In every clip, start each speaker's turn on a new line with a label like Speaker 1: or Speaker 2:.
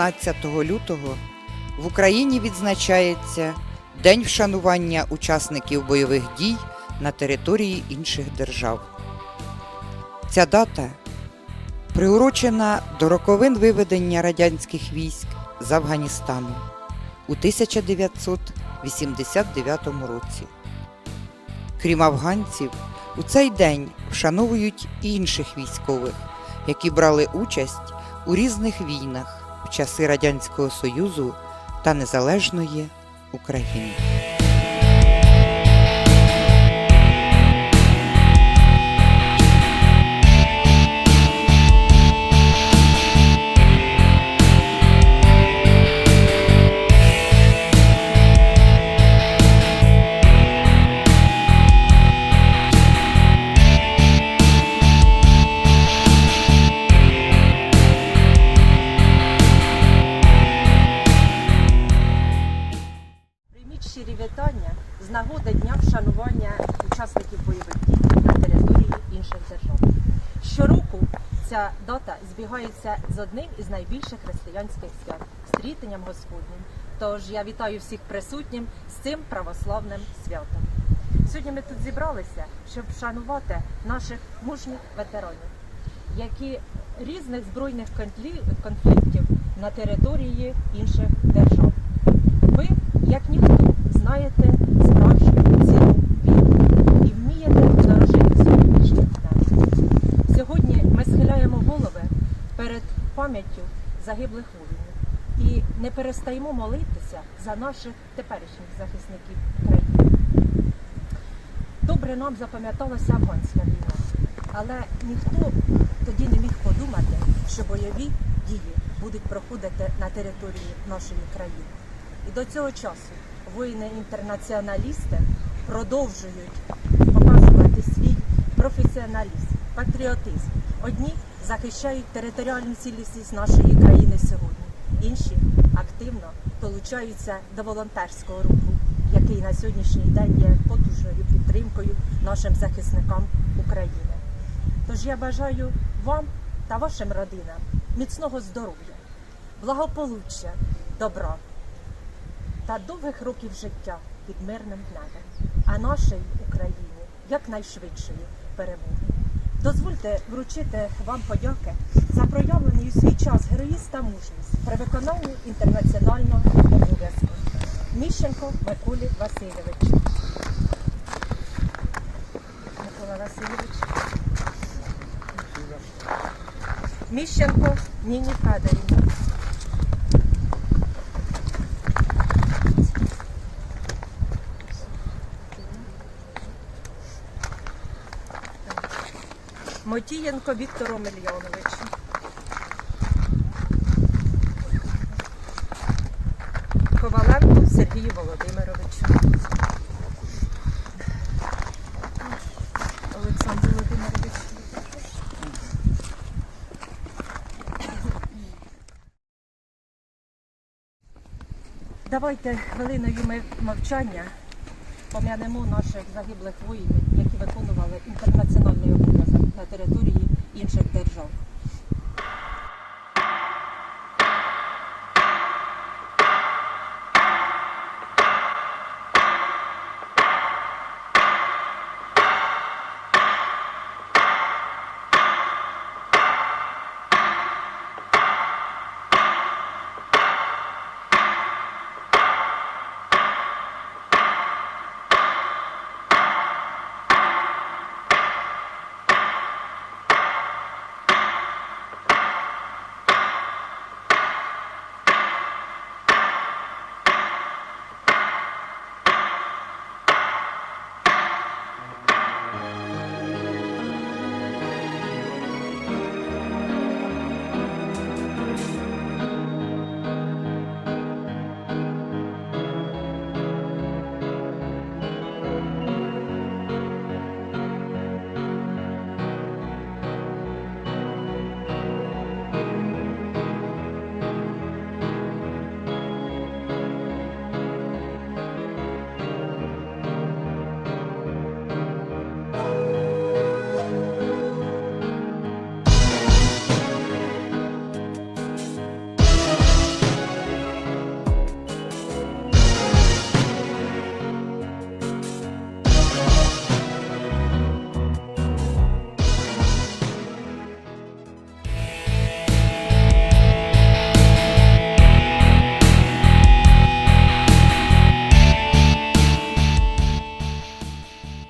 Speaker 1: 15 лютого в Україні відзначається День вшанування учасників бойових дій на території інших держав. Ця дата приурочена до роковин виведення радянських військ з Афганістану у 1989 році. Крім афганців, у цей день вшановують і інших військових, які брали участь у різних війнах в часи Радянського Союзу та Незалежної України.
Speaker 2: Дата з одним із найбільших християнських свят стрітенням Господнім. Тож я вітаю всіх присутнім з цим православним святом. Сьогодні ми тут зібралися, щоб вшанувати наших мужніх ветеранів, які різних збройних конфліктів на території інших держав. Ви, як ніхто, знаєте справжню загиблих воїнів і не перестаємо молитися за наших теперішніх захисників України. Добре нам запам'яталася афганська війна, але ніхто тоді не міг подумати, що бойові дії будуть проходити на території нашої країни. І до цього часу воїни-інтернаціоналісти продовжують показувати свій професіоналізм, патріотизм. Одні захищають територіальну цілісність нашої країни сьогодні, інші активно долучаються до волонтерського руху, який на сьогоднішній день є потужною підтримкою нашим захисникам України. Тож я бажаю вам та вашим родинам міцного здоров'я, благополуччя, добра та довгих років життя під мирним небом, а нашій Україні якнайшвидшої перемоги. Дозвольте вручити вам подяки за проявлений у свій час героїзм та мужність при виконанні інтернаціонального обов'язку. Міщенко Миколі Васильович. Микола Васильович. Міщенко Ніні Федорівні. Мотієнко Віктору Мільйоновичу. Коваленко Сергію Володимировичу. Олександр Володимирович. Давайте хвилиною мовчання пом'янемо наших загиблих воїнів, виконували інтернаціональний обов'язок на території інших держав.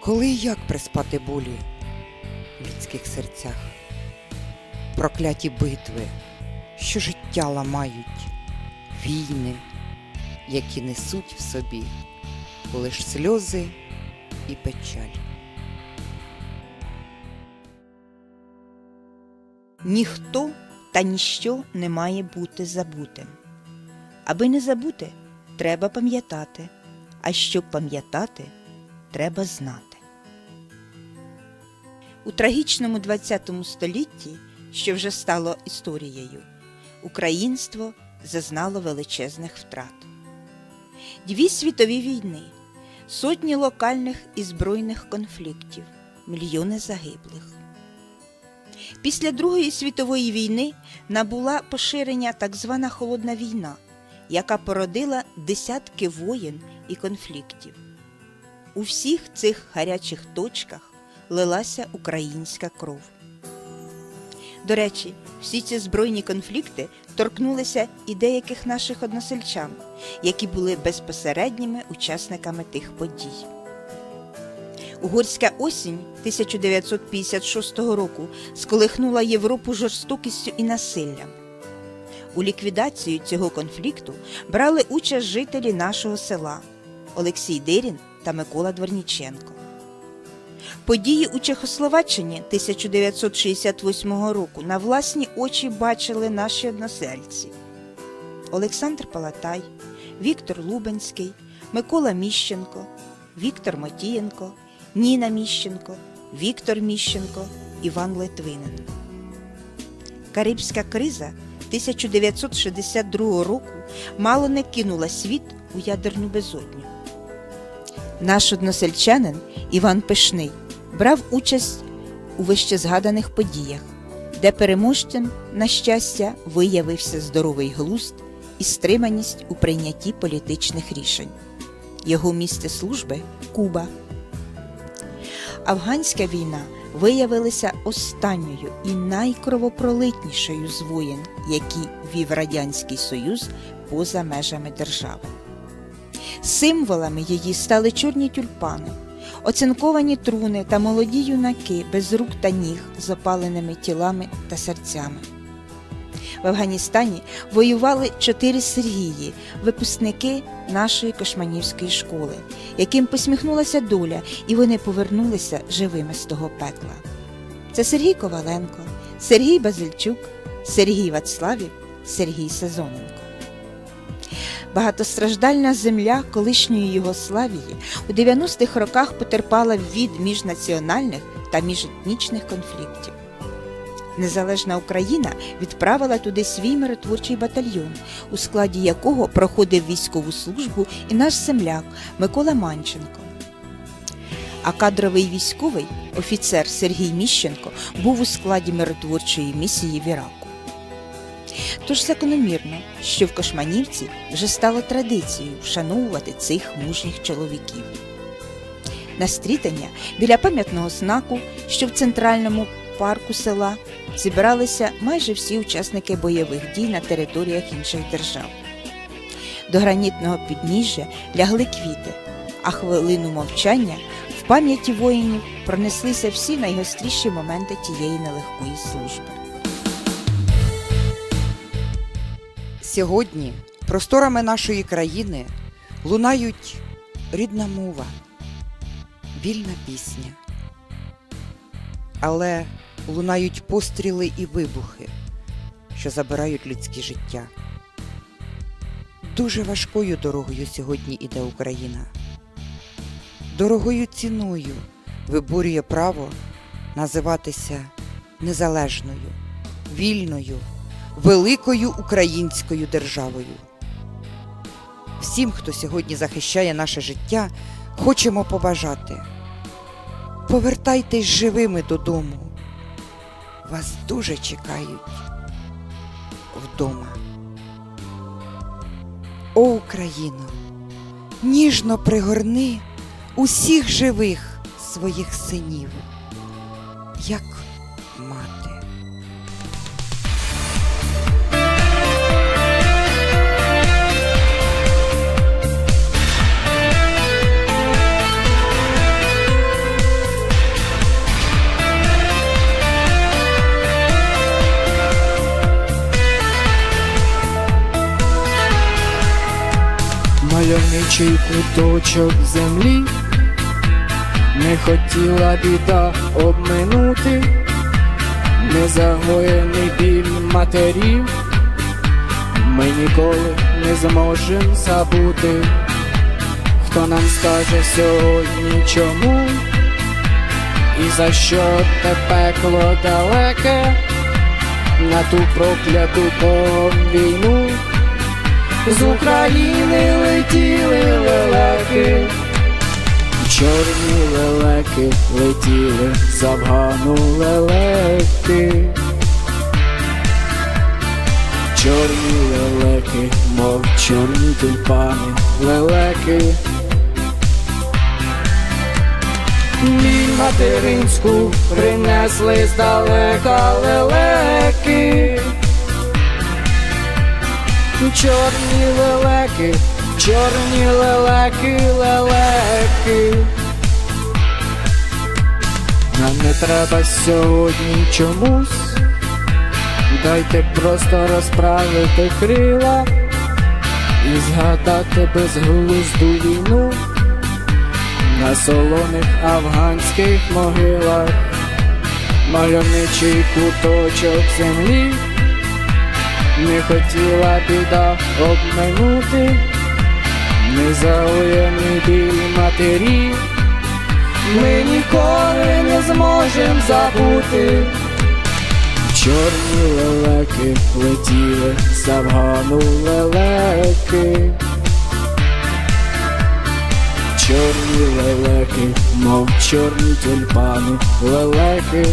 Speaker 1: Коли і як приспати болі в людських серцях? Прокляті битви, що життя ламають, війни, які несуть в собі лиш сльози і печаль.
Speaker 3: Ніхто та ніщо не має бути забутим. Аби не забути, треба пам'ятати, а щоб пам'ятати, треба знати. У трагічному ХХ столітті, що вже стало історією, українство зазнало величезних втрат. Дві світові війни, сотні локальних і збройних конфліктів, мільйони загиблих. Після Другої світової війни набула поширення так звана Холодна війна, яка породила десятки воєн і конфліктів. У всіх цих гарячих точках лилася українська кров. До речі, всі ці збройні конфлікти торкнулися і деяких наших односельчан, які були безпосередніми учасниками тих подій. Угорська осінь 1956 року сколихнула Європу жорстокістю і насиллям. У ліквідацію цього конфлікту брали участь жителі нашого села Олексій Дирін та Микола Дворніченко. Події у Чехословаччині 1968 року на власні очі бачили наші односельці Олександр Палатай, Віктор Лубенський, Микола Міщенко, Віктор Матієнко, Ніна Міщенко, Віктор Міщенко, Іван Литвинин. Карибська криза 1962 року мало не кинула світ у ядерну безодню. Наш односельчанин Іван Пишний брав участь у вищезгаданих подіях, де переможцем, на щастя, виявився здоровий глузд і стриманість у прийнятті політичних рішень. Його місце служби Куба. Афганська війна виявилася останньою і найкровопролитнішою з воєн, які вів Радянський Союз поза межами держави. Символами її стали чорні тюльпани, оцинковані труни та молоді юнаки без рук та ніг з опаленими тілами та серцями. В Афганістані воювали чотири Сергії, випускники нашої кошманівської школи, яким посміхнулася доля, і вони повернулися живими з того пекла. Це Сергій Коваленко, Сергій Базильчук, Сергій Вацлавів, Сергій Сезоненко. Багатостраждальна земля колишньої Югославії у 90-х роках потерпала від міжнаціональних та міжетнічних конфліктів. Незалежна Україна відправила туди свій миротворчий батальйон, у складі якого проходив військову службу і наш земляк Микола Манченко. А кадровий військовий офіцер Сергій Міщенко був у складі миротворчої місії в Іраку. Тож закономірно, що в Кошманівці вже стало традицією вшановувати цих мужніх чоловіків. На стрітання біля пам'ятного знаку, що в центральному парку села, зібралися майже всі учасники бойових дій на територіях інших держав. До гранітного підніжжя лягли квіти, а хвилину мовчання в пам'яті воїнів пронеслися всі найгостріші моменти тієї нелегкої служби.
Speaker 1: Сьогодні просторами нашої країни лунають рідна мова, вільна пісня. Але лунають постріли і вибухи, що забирають людське життя. Дуже важкою дорогою сьогодні іде Україна. Дорогою ціною виборює право називатися незалежною, вільною, великою українською державою. Всім, хто сьогодні захищає наше життя, хочемо побажати. Повертайтесь живими додому. Вас дуже чекають вдома. О Україно, ніжно пригорни усіх живих своїх синів, як
Speaker 4: мальовничий куточок землі, не хотіла біда обминути, незагоєний біль матерів, ми ніколи не зможем забути, хто нам скаже сьогодні чому, і за що те пекло далеке, на ту прокляту війну. З України летіли лелеки, чорні лелеки летіли з Афгану лелеки, чорні лелеки, мов чорні тюльпани, лелеки. Біль материнську принесли здалека лелеки. Чорні лелеки, чорні лелеки, лелеки. Нам не треба сьогодні чомусь. Дайте просто розправити крила і згадати безглузду війну на солоних афганських могилах, мальовничий куточок землі не хотіла біда обминути, незаоєний біль матері, ми ніколи не зможем забути. Чорні лелеки летіли з Афгану лелеки. Чорні лелеки, мов чорні тюльпани, лелеки.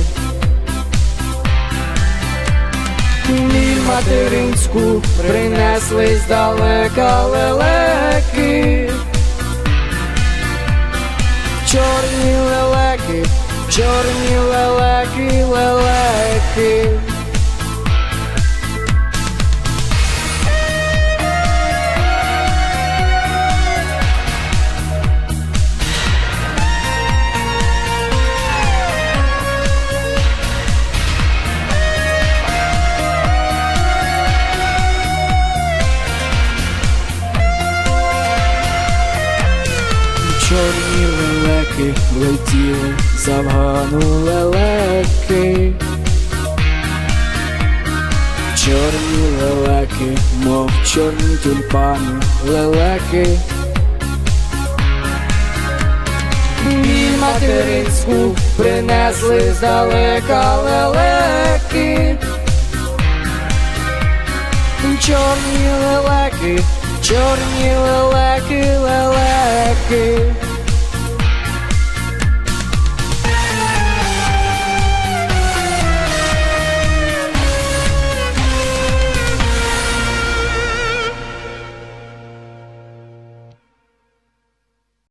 Speaker 4: Біль материнську принесли здалека лелеки. Чорні лелеки, чорні лелеки, лелеки. Лелеки летіли з Афгану лелеки. Чорні лелеки, мов чорні тюльпани, лелеки. Біль материнську принесли здалека лелеки. Чорні лелеки, чорні лелеки, лелеки.